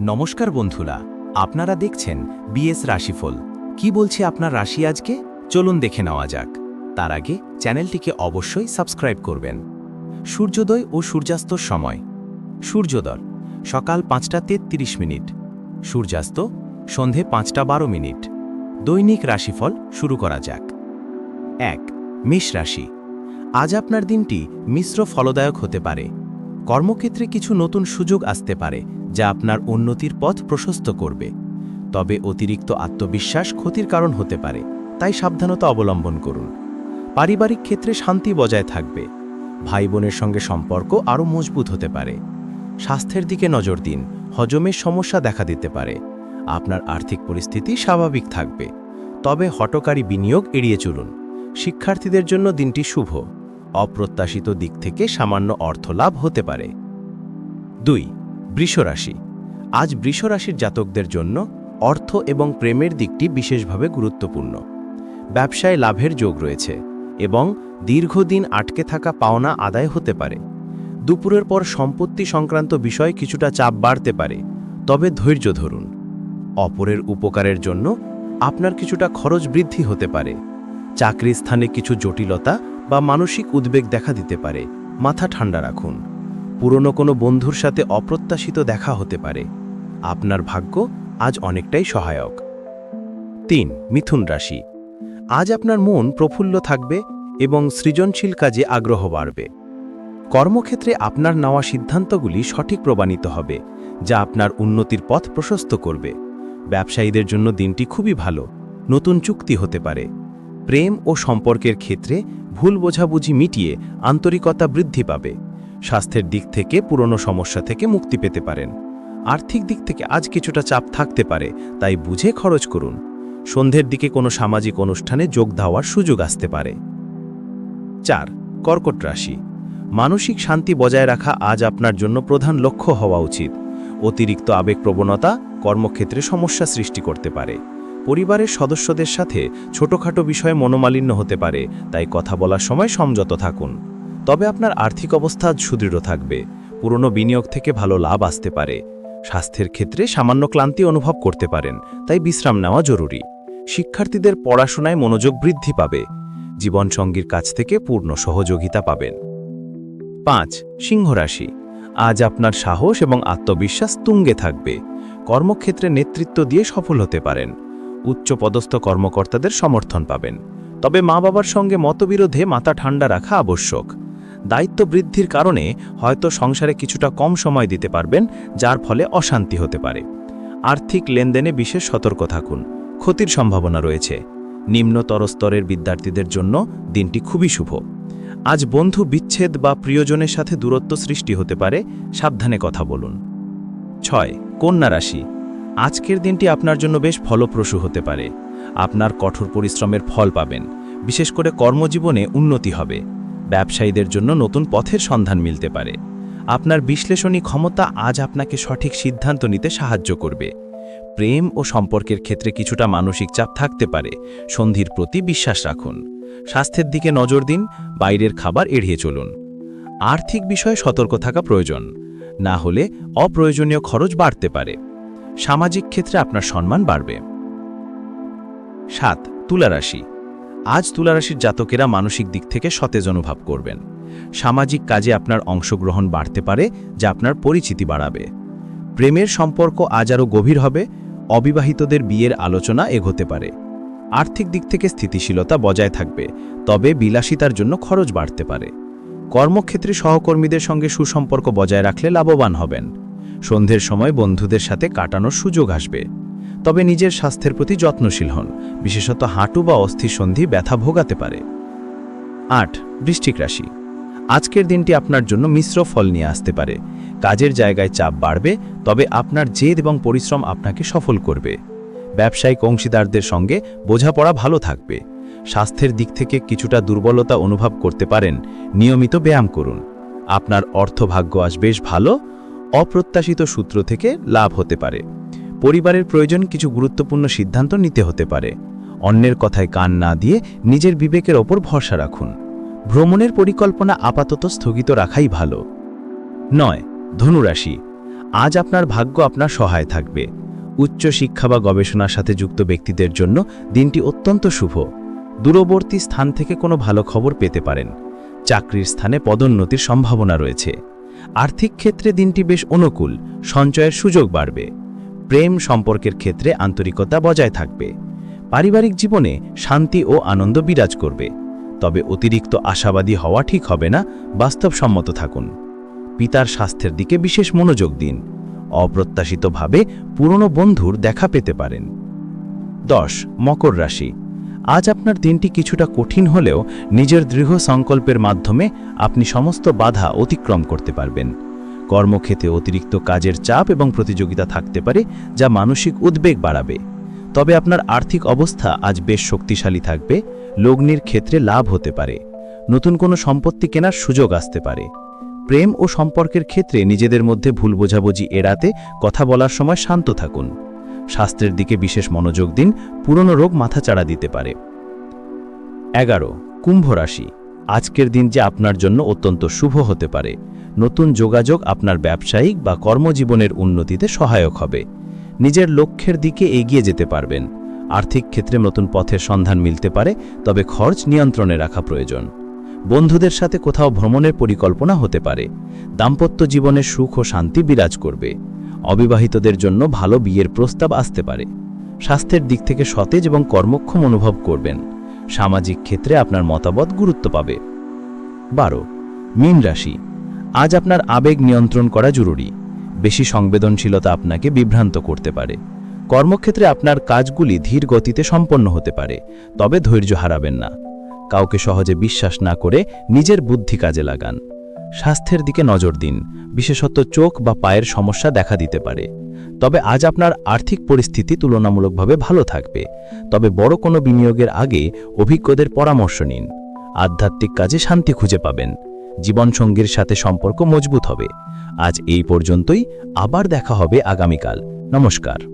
নমস্কার বন্ধুরা, আপনারা দেখছেন বিএস রাশিফল। কি বলছে আপনার রাশি আজকে? চলুন দেখে নেওয়া যাক। তার আগে চ্যানেলটিকে অবশ্যই সাবস্ক্রাইব করবেন। সূর্যোদয় ও সূর্যাস্তর সময়। সূর্যোদয়, সকাল পাঁচটা তেত্রিশ মিনিট। সূর্যাস্ত, সন্ধে পাঁচটা বারো মিনিট। দৈনিক রাশিফল শুরু করা যাক। এক, মেষ রাশি। আজ আপনার দিনটি মিশ্র ফলদায়ক হতে পারে। কর্মক্ষেত্রে কিছু নতুন সুযোগ আসতে পারে। যা আপনার উন্নতির পথ প্রশস্ত করবে। তবে অতিরিক্ত আত্মবিশ্বাস ক্ষতির কারণ হতে পারে, তাই সাবধানতা অবলম্বন করুন। পারিবারিক ক্ষেত্রে শান্তি বজায় থাকবে ভাই বোনের সঙ্গে সম্পর্ক আরও মজবুত হতে পারে। স্বাস্থ্যের দিকে নজর দিন হজমের সমস্যা দেখা দিতে পারে। আপনার আর্থিক পরিস্থিতি স্বাভাবিক থাকবে। তবে হটকারী বিনিয়োগ এড়িয়ে চলুন। শিক্ষার্থীদের জন্য দিনটি শুভ। অপ্রত্যাশিত দিক থেকে সামান্য অর্থ লাভ হতে পারে। দুই বৃষরাশি। আজ বৃষরাশির জাতকদের জন্য অর্থ এবং প্রেমের দিকটি বিশেষভাবে গুরুত্বপূর্ণ। ব্যবসায় লাভের যোগ রয়েছে এবং দীর্ঘদিন আটকে থাকা পাওনা আদায় হতে পারে। দুপুরের পর সম্পত্তি সংক্রান্ত বিষয় কিছুটা চাপ বাড়তে পারে, তবে ধৈর্য ধরুন। অপরের উপকারের জন্য আপনার কিছুটা খরচ বৃদ্ধি হতে পারে। চাকরির স্থানে কিছু জটিলতা বা মানসিক উদ্বেগ দেখা দিতে পারে। মাথা ঠান্ডা রাখুন। পুরনো কোনো বন্ধুর সাথে অপ্রত্যাশিত দেখা হতে পারে। আপনার ভাগ্য আজ অনেকটাই সহায়ক। তিন, মিথুন রাশি। আজ আপনার মন প্রফুল্ল থাকবে এবং সৃজনশীল কাজে আগ্রহ বাড়বে। কর্মক্ষেত্রে আপনার নেওয়া সিদ্ধান্তগুলি সঠিক প্রমাণিত হবে, যা আপনার উন্নতির পথ প্রশস্ত করবে। ব্যবসায়ীদের জন্য দিনটি খুবই ভালো, নতুন চুক্তি হতে পারে। প্রেম ও সম্পর্কের ক্ষেত্রে ভুল বোঝাবুঝি মিটিয়ে আন্তরিকতা বৃদ্ধি পাবে। স্বাস্থ্যের দিক থেকে পুরনো সমস্যা থেকে মুক্তি পেতে পারেন। আর্থিক দিক থেকে আজ কিছুটা চাপ থাকতে পারে, তাই বুঝে খরচ করুন। সন্ধ্যের দিকে কোনো সামাজিক অনুষ্ঠানে যোগ দেওয়ার সুযোগ আসতে পারে। চার, কর্কট রাশি। মানসিক শান্তি বজায় রাখা আজ আপনার জন্য প্রধান লক্ষ্য হওয়া উচিত। অতিরিক্ত আবেগপ্রবণতা কর্মক্ষেত্রে সমস্যা সৃষ্টি করতে পারে। পরিবারের সদস্যদের সাথে ছোটখাটো বিষয়ে মনোমালিন্য হতে পারে, তাই কথা বলার সময় সংযত থাকুন। তবে আপনার আর্থিক অবস্থা সুদৃঢ় থাকবে। পুরনো বিনিয়োগ থেকে ভালো লাভ আসতে পারে। স্বাস্থ্যের ক্ষেত্রে সামান্য ক্লান্তি অনুভব করতে পারেন, তাই বিশ্রাম নেওয়া জরুরি। শিক্ষার্থীদের পড়াশোনায় মনোযোগ বৃদ্ধি পাবে। জীবনসঙ্গীর কাছ থেকে পূর্ণ সহযোগিতা পাবেন। পাঁচ, সিংহরাশি। আজ আপনার সাহস এবং আত্মবিশ্বাস তুঙ্গে থাকবে। কর্মক্ষেত্রে নেতৃত্ব দিয়ে সফল হতে পারেন। উচ্চপদস্থ কর্মকর্তাদের সমর্থন পাবেন। তবে মা বাবার সঙ্গে মতবিরোধে মাথা ঠান্ডা রাখা আবশ্যক। দায়িত্ব বৃদ্ধির কারণে হয়তো সংসারে কিছুটা কম সময় দিতে পারবেন, যার ফলে অশান্তি হতে পারে। আর্থিক লেনদেনে বিশেষ সতর্ক থাকুন। ক্ষতির সম্ভাবনা রয়েছে। নিম্নতর স্তরের বিদ্যার্থীদের জন্য দিনটি খুবই শুভ। আজ বন্ধু বিচ্ছেদ বা প্রিয়জনের সাথে দূরত্ব সৃষ্টি হতে পারে, সাবধানে কথা বলুন। ছয়, কন্যা রাশি। আজকের দিনটি আপনার জন্য বেশ ফলপ্রসূ হতে পারে। আপনার কঠোর পরিশ্রমের ফল পাবেন। বিশেষ করে কর্মজীবনে উন্নতি হবে। ব্যবসায়ীদের জন্য নতুন পথের সন্ধান মিলতে পারে। আপনার বিশ্লেষণী ক্ষমতা আজ আপনাকে সঠিক সিদ্ধান্ত নিতে সাহায্য করবে। প্রেম ও সম্পর্কের ক্ষেত্রে কিছুটা মানসিক চাপ থাকতে পারে। সন্ধির প্রতি বিশ্বাস রাখুন। স্বাস্থ্যের দিকে নজর দিন, বাইরের খাবার এড়িয়ে চলুন। আর্থিক বিষয়ে সতর্ক থাকা প্রয়োজন, না হলে অপ্রয়োজনীয় খরচ বাড়তে পারে। সামাজিক ক্ষেত্রে আপনার সম্মান বাড়বে। সাত, তুলারাশি। আজ তুলারাশির জাতকেরা মানসিক দিক থেকে সতেজ অনুভব করবেন। সামাজিক কাজে আপনার অংশগ্রহণ বাড়তে পারে, যা আপনার পরিচিতি বাড়াবে। প্রেমের সম্পর্ক আজ আরও গভীর হবে, অবিবাহিতদের বিয়ের আলোচনা এগোতে পারে। আর্থিক দিক থেকে স্থিতিশীলতা বজায় থাকবে, তবে বিলাসিতার জন্য খরচ বাড়তে পারে। কর্মক্ষেত্রে সহকর্মীদের সঙ্গে সুসম্পর্ক বজায় রাখলে লাভবান হবেন। সন্ধ্যের সময় বন্ধুদের সাথে কাটানোর সুযোগ আসবে। তবে নিজের স্বাস্থ্যের প্রতি যত্নশীল হন। বিশেষত হাঁটু বা অস্থির সন্ধি ব্যথা ভোগাতে পারে। আট বৃষ্টিক রাশি। আজকের দিনটি আপনার জন্য মিশ্র ফল নিয়ে আসতে পারে। কাজের জায়গায় চাপ বাড়বে, তবে আপনার জেদ এবং পরিশ্রম আপনাকে সফল করবে। ব্যবসায়িক অংশীদারদের সঙ্গে বোঝাপড়া ভালো থাকবে। স্বাস্থ্যের দিক থেকে কিছুটা দুর্বলতা অনুভব করতে পারেন, নিয়মিত ব্যায়াম করুন। আপনার অর্থভাগ্য আজ বেশ ভালো, অপ্রত্যাশিত সূত্র থেকে লাভ হতে পারে। পরিবারের প্রয়োজন কিছু গুরুত্বপূর্ণ সিদ্ধান্ত নিতে হতে পারে। অন্যের কথায় কান না দিয়ে নিজের বিবেকের ওপর ভরসা রাখুন। ভ্রমণের পরিকল্পনা আপাতত স্থগিত রাখাই ভালো। নয়, ধনুরাশি। আজ আপনার ভাগ্য আপনার সহায় থাকবে। উচ্চ শিক্ষা বা গবেষণার সাথে যুক্ত ব্যক্তিদের জন্য দিনটি অত্যন্ত শুভ। দূরবর্তী স্থান থেকে কোনো ভালো খবর পেতে পারেন। চাকরির স্থানে পদোন্নতির সম্ভাবনা রয়েছে। আর্থিক ক্ষেত্রে দিনটি বেশ অনুকূল। সঞ্চয়ের সুযোগ বাড়বে। প্রেম সম্পর্কের ক্ষেত্রে আন্তরিকতা বজায় থাকবে। পারিবারিক জীবনে শান্তি ও আনন্দ বিরাজ করবে। তবে অতিরিক্ত আশাবাদী হওয়া ঠিক হবে না, বাস্তবসম্মত থাকুন। পিতার স্বাস্থ্যের দিকে বিশেষ মনোযোগ দিন। অপ্রত্যাশিতভাবে পুরনো বন্ধুর দেখা পেতে পারেন। দশ, মকর রাশি। আজ আপনার দিনটি কিছুটা কঠিন হলেও নিজের দৃঢ় সংকল্পের মাধ্যমে আপনি সমস্ত বাধা অতিক্রম করতে পারবেন। কর্মক্ষেত্রে অতিরিক্ত কাজের চাপ এবং প্রতিযোগিতা থাকতে পারে, যা মানসিক উদ্বেগ বাড়াবে। তবে আপনার আর্থিক অবস্থা আজ বেশ শক্তিশালী থাকবে, লগ্নির ক্ষেত্রে লাভ হতে পারে। নতুন কোনো সম্পত্তি কেনার সুযোগ আসতে পারে। প্রেম ও সম্পর্কের ক্ষেত্রে নিজেদের মধ্যে ভুল বোঝাবুঝি এড়াতে কথা বলার সময় শান্ত থাকুন। স্বাস্থ্যের দিকে বিশেষ মনোযোগ দিন, পুরনো রোগ মাথাচাড়া দিতে পারে। এগারো, কুম্ভ রাশি। আজকের দিন যে আপনার জন্য অত্যন্ত শুভ হতে পারে। নতুন যোগাযোগ আপনার ব্যবসায়িক বা কর্মজীবনের উন্নতিতে সহায়ক হবে। নিজের লক্ষ্যের দিকে এগিয়ে যেতে পারবেন। আর্থিক ক্ষেত্রে নতুন পথের সন্ধান মিলতে পারে, তবে খরচ নিয়ন্ত্রণে রাখা প্রয়োজন। বন্ধুদের সাথে কোথাও ভ্রমণের পরিকল্পনা হতে পারে। দাম্পত্য জীবনে সুখ ও শান্তি বিরাজ করবে। অবিবাহিতদের জন্য ভালো বিয়ের প্রস্তাব আসতে পারে। স্বাস্থ্যের দিক থেকে সতেজ এবং কর্মক্ষম অনুভব করবেন। সামাজিক ক্ষেত্রে আপনার মতামত গুরুত্ব পাবে। বারো, মীন রাশি। আজ আপনার আবেগ নিয়ন্ত্রণ করা জরুরি। বেশি সংবেদনশীলতা আপনাকে বিভ্রান্ত করতে পারে। কর্মক্ষেত্রে আপনার কাজগুলি ধীর গতিতে সম্পন্ন হতে পারে, তবে ধৈর্য হারাবেন না। কাউকে সহজে বিশ্বাস না করে নিজের বুদ্ধি কাজে লাগান। স্বাস্থ্যের দিকে নজর দিন, বিশেষত চোখ বা পায়ের সমস্যা দেখা দিতে পারে। তবে আজ আপনার আর্থিক পরিস্থিতি তুলনামূলকভাবে ভালো থাকবে। তবে বড় কোনো বিনিয়োগের আগে অভিজ্ঞদের পরামর্শ নিন। আধ্যাত্মিক কাজে শান্তি খুঁজে পাবেন। জীবনসঙ্গীর সাথে সম্পর্ক মজবুত হবে। আজ এই পর্যন্তই। আবার দেখা হবে আগামীকাল। নমস্কার।